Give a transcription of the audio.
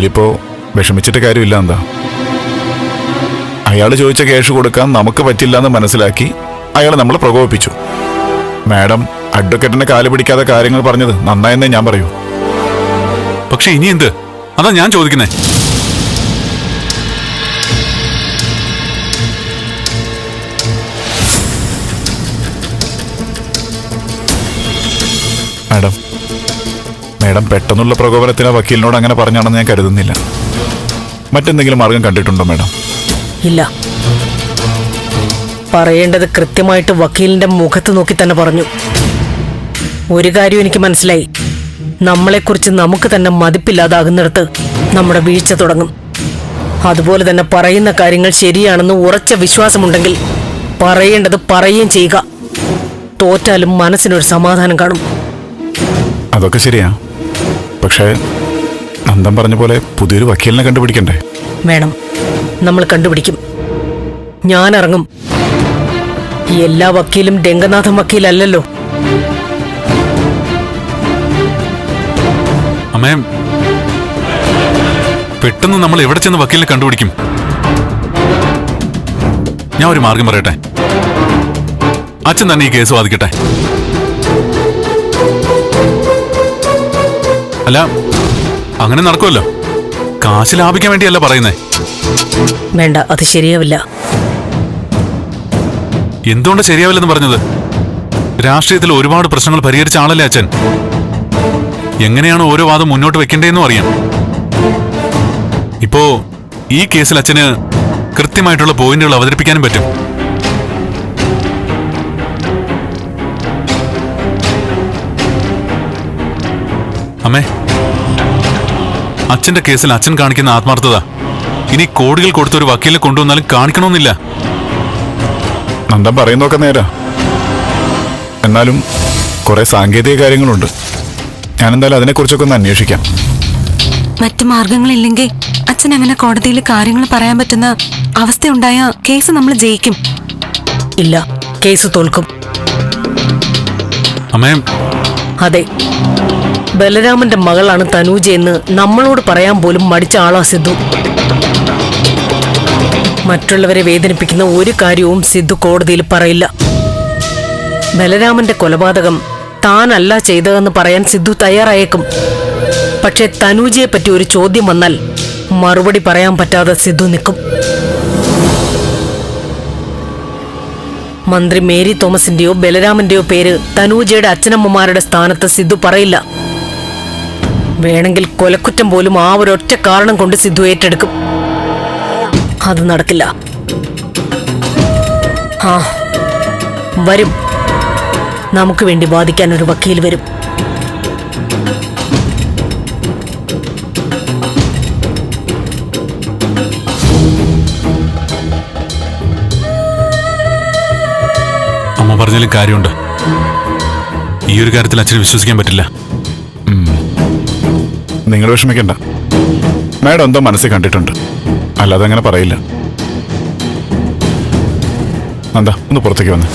ഇതിലിപ്പോ വിഷമിച്ചിട്ട് കാര്യമില്ല എന്താ? അയാൾ ചോദിച്ച ക്യാഷ് കൊടുക്കാൻ നമുക്ക് പറ്റില്ല എന്ന് മനസ്സിലാക്കി അയാൾ നമ്മളെ പ്രകോപിപ്പിച്ചു. മാഡം അഡ്വക്കേറ്റിന്റെ കാൽ പിടിക്കാതെ കാര്യങ്ങൾ പറഞ്ഞത് നന്നായെന്നേ ഞാൻ പറയൂ. പക്ഷെ ഇനി എന്ത്? അതാ ഞാൻ ചോദിക്കുന്നേ. മാഡം മാഡം പെട്ടെന്നുള്ള പ്രകോപനത്തിന് വക്കീലിനോട് അങ്ങനെ പറഞ്ഞാണെന്ന് ഞാൻ കരുതുന്നില്ല. മറ്റെന്തെങ്കിലും മാർഗം കണ്ടിട്ടുണ്ടോ മേഡം? ഇല്ല. പറയേണ്ടത് കൃത്യമായിട്ട് വക്കീലിന്റെ മുഖത്ത് നോക്കി തന്നെ പറഞ്ഞു. ഒരു കാര്യം എനിക്ക് മനസ്സിലായി. നമ്മളെക്കുറിച്ച് നമുക്ക് തന്നെ മതിപ്പില്ലാതാകുന്നിടത്ത് നമ്മുടെ വീഴ്ച തുടങ്ങും. അതുപോലെ തന്നെ പറയുന്ന കാര്യങ്ങൾ ശരിയാണെന്ന് ഉറച്ച വിശ്വാസമുണ്ടെങ്കിൽ പറയേണ്ടത് പറയുകയും ചെയ്യുക. തോറ്റാലും മനസ്സിനൊരു സമാധാനം കാണും. അതൊക്കെ ശരിയാ. പക്ഷേ നന്ദൻ പറഞ്ഞ പോലെ പുതിയൊരു വക്കീലിനെ കണ്ടുപിടിക്കണ്ടേ? വേണം. നമ്മൾ കണ്ടുപിടിക്കും. ഞാൻ ഇറങ്ങും എല്ലാ വക്കീലും രംഗനാഥൻ വക്കീലല്ലല്ലോ. അമ്മേ പെട്ടെന്ന് നമ്മൾ എവിടെ ചെന്ന് വക്കീലിനെ കണ്ടുപിടിക്കും? ഞാൻ ഒരു മാർഗം പറയട്ടെ. അച്ഛൻ തന്നെ ഈ കേസ് വാദിക്കട്ടെ. അല്ല അങ്ങനെ നടക്കുമല്ലോ കാശ് ലാഭിക്കാൻ വേണ്ടിയല്ല പറയുന്നേ. വേണ്ട അത് ശരിയാവില്ല. എന്തുകൊണ്ട് ശരിയാവില്ലെന്ന് പറഞ്ഞത്? രാഷ്ട്രീയത്തിൽ ഒരുപാട് പ്രശ്നങ്ങൾ പരിഹരിച്ച ആളല്ലേ അച്ഛൻ? എങ്ങനെയാണ് ഓരോ വാദം മുന്നോട്ട് വെക്കേണ്ടതെന്നും അറിയാം. ഇപ്പോ ഈ കേസിൽ അച്ഛന് കൃത്യമായിട്ടുള്ള പോയിന്റുകൾ അവതരിപ്പിക്കാനും പറ്റും. അമ്മേ അച്ഛന്റെ കേസിൽ അച്ഛൻ കാണിക്കുന്ന ആത്മാർത്ഥത. ഇനി കോടികൾ കൊടുത്ത ഒരു വക്കീലിനെ കൊണ്ടുവന്നാലും കാണിക്കണമെന്നില്ല. നന്ദൻ പറയുന്നൊക്കെ നേരാ. എന്നാലും കുറെ സാങ്കേതിക കാര്യങ്ങളുണ്ട്. ഞാൻ എന്തായാലും അതിനെക്കുറിച്ചൊക്കെ ഒന്ന് അന്വേഷിക്കാം. മറ്റു മാർഗങ്ങളില്ലെങ്കിൽ അച്ഛൻ അങ്ങനെ കോടതിയിൽ കാര്യങ്ങൾ പറയാൻ പറ്റുന്ന അവസ്ഥ അവസ്ഥയുണ്ടായ കേസ് നമ്മൾ ജയിക്കും. ഇല്ല കേസ് തോൽക്കും. അമ്മേ. അതെ. ബലരാമന്റെ മകളാണ് തനൂജ എന്ന് നമ്മളോട് പറയാൻ പോലും മടിച്ച ആളാ സിദ്ധു. മറ്റുള്ളവരെ വേദനിപ്പിക്കുന്ന ഒരു കാര്യവും സിദ്ധു കോടതിയിൽ പറയില്ല. ബലരാമന്റെ കൊലപാതകം താനല്ല ചെയ്തതെന്ന് പറയാൻ സിദ്ധു തയ്യാറായേക്കും. പക്ഷേ തനൂജയെ പറ്റി ഒരു ചോദ്യം വന്നാൽ മറുപടി പറയാൻ പറ്റാതെ സിദ്ധു നിൽക്കും. മന്ത്രി മേരി തോമസിന്റെയോ ബലരാമന്റെയോ പേര് തനൂജയുടെ അച്ഛനമ്മമാരുടെ സ്ഥാനത്ത് സിദ്ധു പറയില്ല. വേണമെങ്കിൽ കൊലക്കുറ്റം പോലും ആ ഒരൊറ്റ കാരണം കൊണ്ട് സിദ്ധു ഏറ്റെടുക്കും. അത് നടക്കില്ല. ആ വരും. നമുക്ക് വേണ്ടി വാദിക്കാൻ ഒരു വക്കീൽ വരും. അമ്മ പറഞ്ഞാലും കാര്യമുണ്ട്. ഈ ഒരു കാര്യത്തിൽ അച്ഛന് വിശ്വസിക്കാൻ പറ്റില്ല. നിങ്ങൾ വിഷമിക്കണ്ട. മാഡം എന്തോ മനസ്സിൽ കണ്ടിട്ടുണ്ട്. അല്ലാതെ അങ്ങനെ പറയില്ല. എന്താ ഒന്ന് പുറത്തേക്ക് വന്ന്.